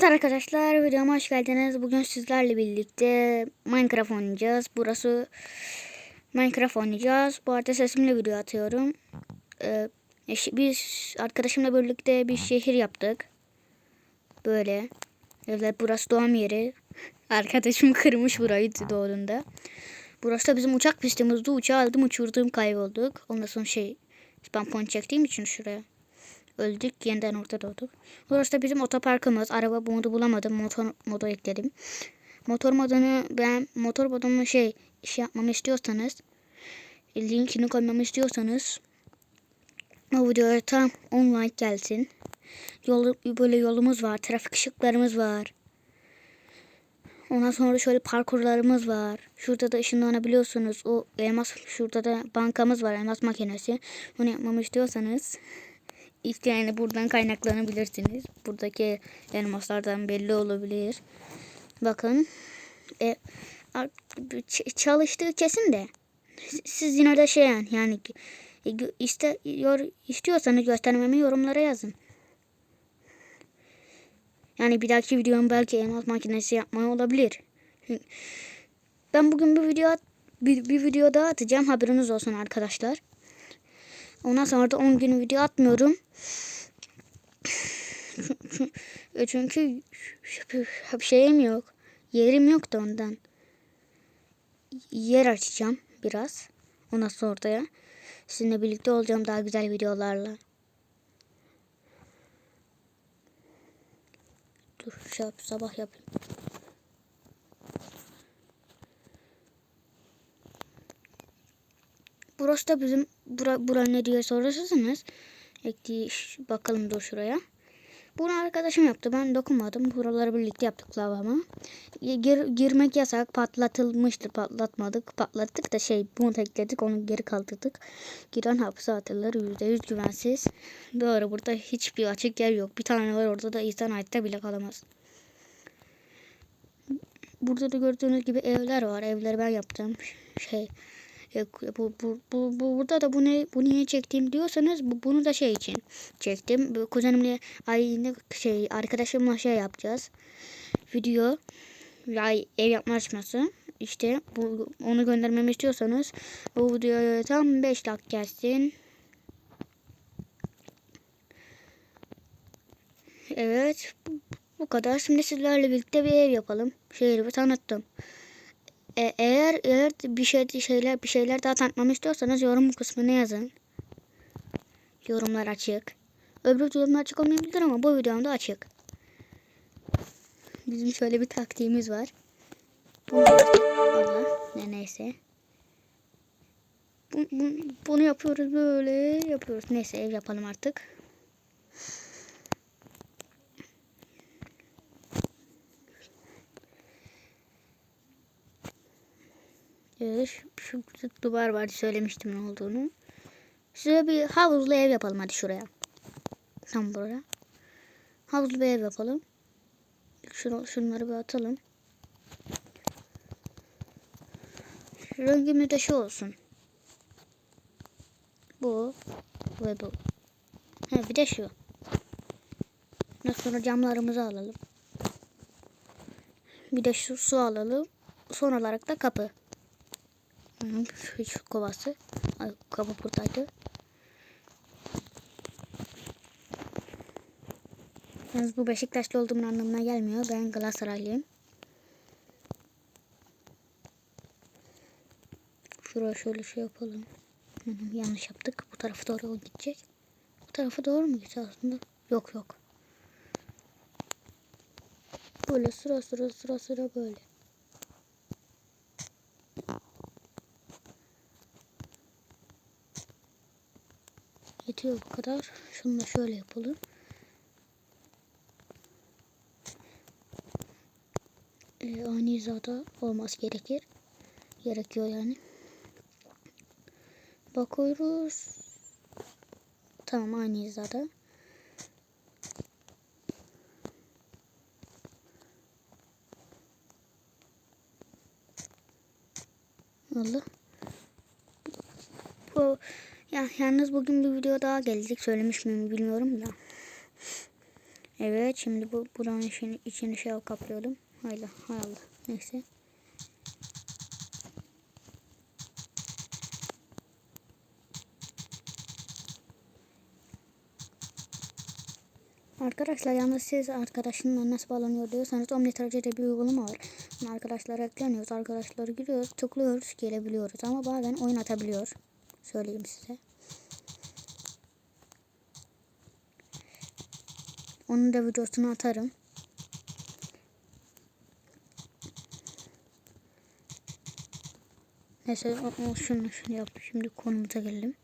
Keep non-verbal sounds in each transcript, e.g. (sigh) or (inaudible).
Evet arkadaşlar videoma hoş geldiniz. Bugün sizlerle birlikte Minecraft oynayacağız. Burası Minecraft oynayacağız. Bu arada sesimle video atıyorum. Ee, biz arkadaşımla birlikte bir şehir yaptık. Böyle. Evet burası doğum yeri. (laughs) Arkadaşım kırmış burayı doğduğunda. Burası da bizim uçak pistimizdi. Uçağı aldım uçurduğum kaybolduk. Ondan sonra şey ben point çektiğim için şuraya öldük. Yeniden orada doğduk. Burası da bizim otoparkımız. Araba modu bulamadım. Motor modu ekledim. Motor modunu ben motor modunu şey şey yapmamı istiyorsanız linkini koymamı istiyorsanız o videoya tam 10 like gelsin. Yol, böyle yolumuz var. Trafik ışıklarımız var. Ondan sonra şöyle parkurlarımız var. Şurada da ışınlanabiliyorsunuz. O elmas şurada da bankamız var. Elmas makinesi. Bunu yapmamı istiyorsanız işte yani buradan kaynaklanabilirsiniz. Buradaki elmaslardan belli olabilir. Bakın. E, çalıştığı kesin de siz- yine de şey yani, yani e, gö- iste, yor, istiyorsanız göstermemi yorumlara yazın. Yani bir dahaki videom belki elmas makinesi yapmaya olabilir. Ben bugün bir video bir, bir video daha atacağım haberiniz olsun arkadaşlar. Ondan sonra da 10 gün video atmıyorum. Çünkü bir şeyim yok. Yerim yok da ondan. Yer açacağım biraz. Ondan sonra da sizinle birlikte olacağım daha güzel videolarla. Dur şey yap, sabah yapayım. Burası da bizim bura, bura ne diye sorarsanız ekli bakalım dur şuraya. Bunu arkadaşım yaptı. Ben dokunmadım. Buraları birlikte yaptık lavama. Gir, girmek yasak. Patlatılmıştı. Patlatmadık. Patlattık da şey bunu ekledik. Onu geri kaldırdık. Giren hapse atılır. %100 güvensiz. Doğru. Burada hiçbir açık yer yok. Bir tane var orada da insan hayatta bile kalamaz. Burada da gördüğünüz gibi evler var. Evleri ben yaptım. Şey bu, bu, bu, bu, burada da bu ne bu niye çektim diyorsanız bu, bunu da şey için çektim. Bu kuzenimle aynı şey arkadaşımla şey yapacağız. Video ay, ev yapma açması. İşte bu onu göndermemi istiyorsanız bu videoya tam 5 dakika gelsin. Evet bu kadar. Şimdi sizlerle birlikte bir ev yapalım. Şehri tanıttım. E, eğer eğer bir şey şeyler bir şeyler daha tanıtmamı istiyorsanız yorum kısmına yazın. Yorumlar açık. Öbür yorumlar açık olmayabilir ama bu videomda açık. Bizim şöyle bir taktiğimiz var. Allah ne neyse. Bu, bu, bunu yapıyoruz böyle yapıyoruz. Neyse ev yapalım artık. Şu, şu duvar vardı söylemiştim ne olduğunu. Size bir havuzlu ev yapalım hadi şuraya. Tam buraya. Havuzlu bir ev yapalım. Şunu, şunları bir atalım. Rengimiz de şu olsun. Bu ve bu. He bir de şu. Ondan sonra camlarımızı alalım. Bir de şu su alalım. Son olarak da kapı. Şu kovası. Ay, kapı buradaydı. Yalnız bu Beşiktaşlı olduğumun anlamına gelmiyor. Ben Galatasaraylıyım. Şuraya şöyle şey yapalım. Yanlış yaptık. Bu tarafı doğru gidecek. Bu tarafı doğru mu gidecek aslında? Yok yok. Böyle sıra sıra sıra sıra böyle. Yetiyor bu kadar. Şunu da şöyle yapalım. Ee, ani hizada olması gerekir. Gerekiyor yani. Bakıyoruz. Tamam aynı hizada. Allah. Bu ya yalnız bugün bir video daha gelecek söylemiş miyim bilmiyorum da. Evet şimdi bu buranın içini, içini şey kaplayalım. Hayla hay Allah. Neyse. Arkadaşlar yalnız siz arkadaşınla nasıl bağlanıyor diyorsanız Omnitrace'de bir uygulama var. Yani arkadaşlar ekleniyoruz. Arkadaşları giriyoruz. Tıklıyoruz. Gelebiliyoruz. Ama bazen oyun atabiliyor. Söyleyeyim size. Onun da videosunu atarım. Neyse şunu şunu yap. Şimdi konumuza gelelim.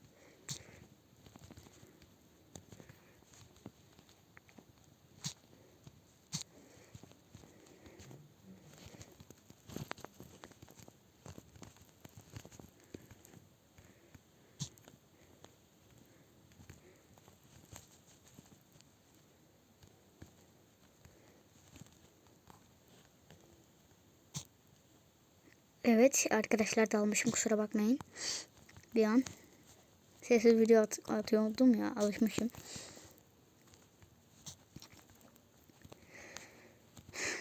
Evet arkadaşlar dalmışım kusura bakmayın. Bir an sessiz video at atıyordum ya alışmışım.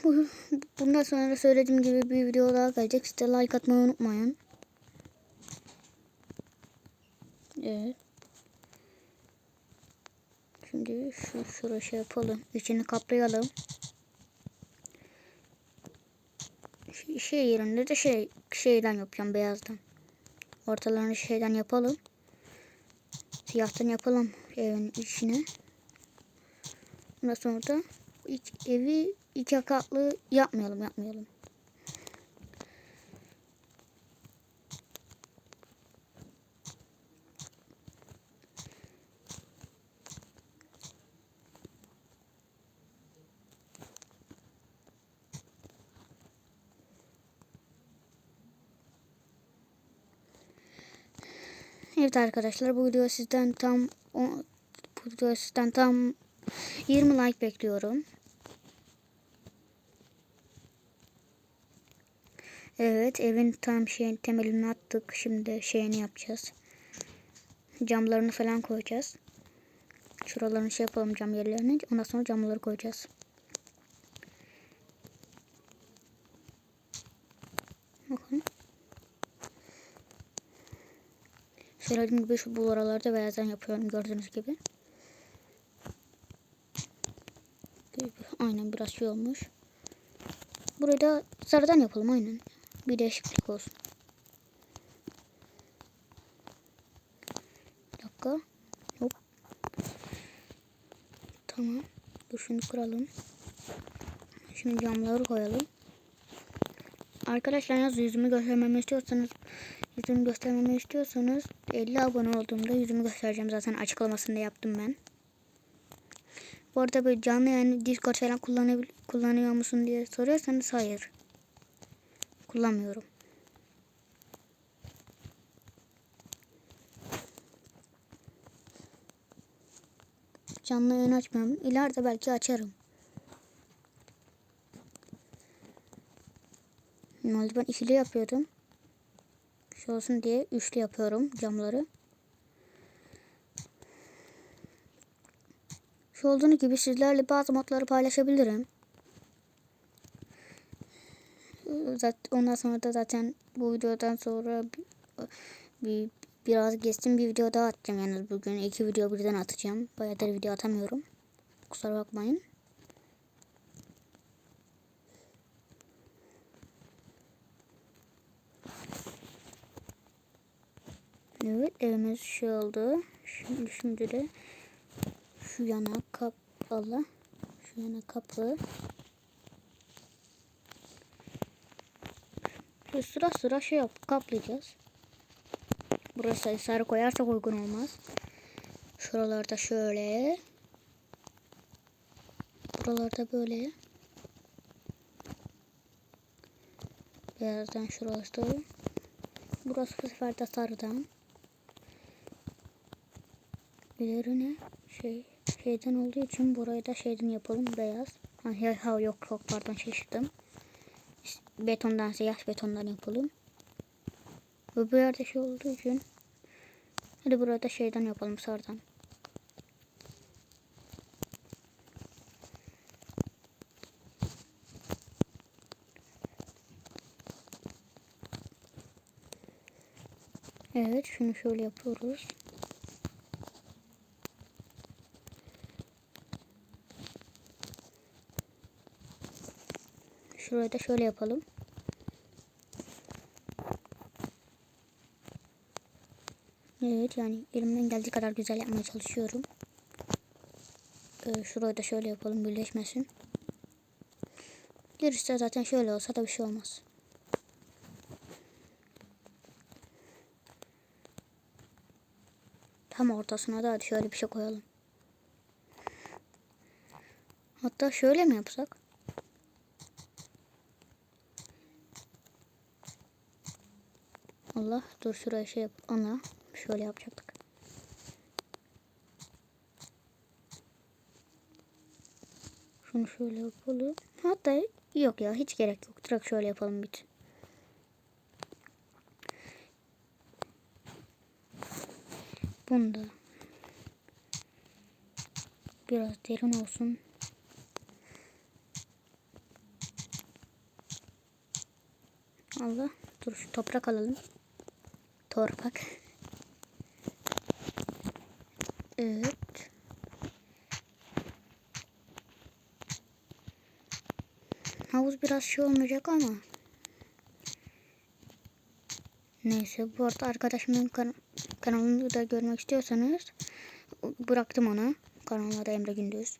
Bu, bundan sonra söylediğim gibi bir video daha gelecek. Size like atmayı unutmayın. Evet. Şimdi şu şuraya şey yapalım. İçini kaplayalım. Şey yerinde de şey şeyden yapacağım beyazdan. Ortalarını şeyden yapalım. Siyahtan yapalım evin içine. Ondan sonra da iç, evi iki katlı yapmayalım yapmayalım. Evet arkadaşlar bu video sizden tam bu video sizden tam 20 like bekliyorum. Evet evin tam şeyin temelini attık. Şimdi şeyini yapacağız. Camlarını falan koyacağız. Şuralarını şey yapalım cam yerlerini. Ondan sonra camları koyacağız. Bakın. Söylediğim gibi şu bu aralarda beyazdan yapıyorum gördüğünüz gibi. Aynen biraz şey olmuş. Burayı da sarıdan yapalım aynen. Bir değişiklik olsun. Bir dakika. Hop. Tamam. Dur şunu kuralım. Şimdi camları koyalım. Arkadaşlar yalnız yüzümü göstermemi istiyorsanız yüzümü göstermemi istiyorsanız 50 abone olduğumda yüzümü göstereceğim. Zaten açıklamasını da yaptım ben. Bu arada böyle canlı yani Discord falan kullanıyor musun diye soruyorsanız hayır. Kullanmıyorum. Canlı yayın açmıyorum. İleride belki açarım. Normalde ben ikili yapıyordum. Şu olsun diye üçlü yapıyorum camları. Şu olduğunu gibi sizlerle bazı modları paylaşabilirim. Zaten ondan sonra da zaten bu videodan sonra bir, bir biraz geçtim bir video daha atacağım yani bugün iki video birden atacağım. Bayağıdır video atamıyorum. Kusura bakmayın. Evet evimiz şey oldu. Şimdi, şimdi de şu yana kapalı. Şu yana kapı. Şu sıra sıra şey yap kaplayacağız. Burası sarı koyarsak uygun olmaz. Şuralarda şöyle. Buralarda böyle. Beyazdan şurası. Burası bu sefer de sarıdan. Öbürleri ne? Şey, şeyden olduğu için burayı da şeyden yapalım beyaz. Ha, ha yok yok pardon şaşırdım. Betondan siyah betondan yapalım. Öbür yerde şey olduğu için hadi burada şeyden yapalım sardan. Evet şunu şöyle yapıyoruz. Şurayı da şöyle yapalım. Evet yani elimden geldiği kadar güzel yapmaya çalışıyorum. Ee, şurayı da şöyle yapalım birleşmesin. Gerisi zaten şöyle olsa da bir şey olmaz. Tam ortasına da şöyle bir şey koyalım. Hatta şöyle mi yapsak? Allah dur şuraya şey yap. Ana şöyle yapacaktık. Şunu şöyle yapalım. Hatta yok ya hiç gerek yok. Direkt şöyle yapalım bit. Bunda biraz derin olsun. Allah dur şu toprak alalım. Torpak. Evet. Havuz biraz şey olmayacak ama. Neyse bu arada arkadaşımın kan kanalını da görmek istiyorsanız bıraktım ona. Kanalına Emre Gündüz.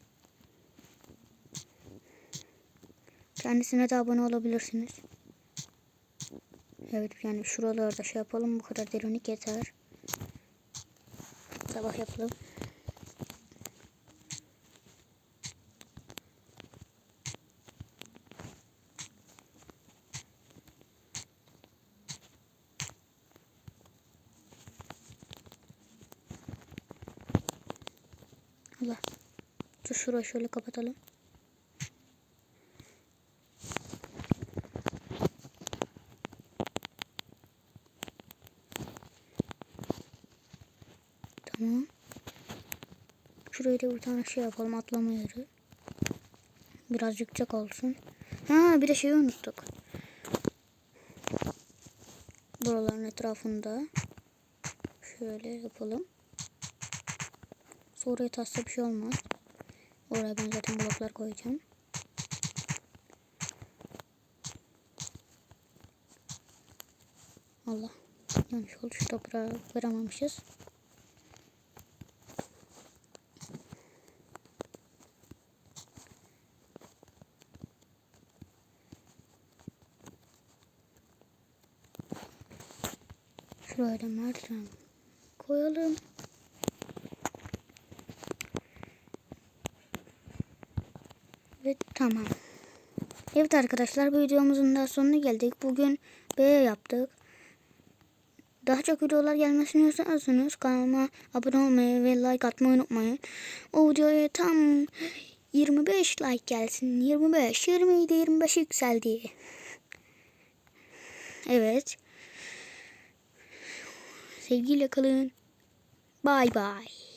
Kendisine de abone olabilirsiniz. Evet yani şuralarda şey yapalım. Bu kadar derinlik yeter. Sabah yapalım. Allah. Dur şurayı şöyle kapatalım. Tamam. Şuraya da bir tane şey yapalım atlama yeri. Biraz yüksek olsun. Ha bir de şeyi unuttuk. Buraların etrafında şöyle yapalım. Sonra tasla bir şey olmaz. Oraya ben zaten bloklar koyacağım. Allah. Yanlış oldu. Şu toprağı kıramamışız. Da merdiven koyalım. Ve tamam. Evet arkadaşlar bu videomuzun da sonuna geldik. Bugün B yaptık. Daha çok videolar gelmesini istiyorsanız kanalıma abone olmayı ve like atmayı unutmayın. O videoya tam 25 like gelsin. 25, 27, 25 yükseldi. Evet. Sevgiyle kalın. Bye bye.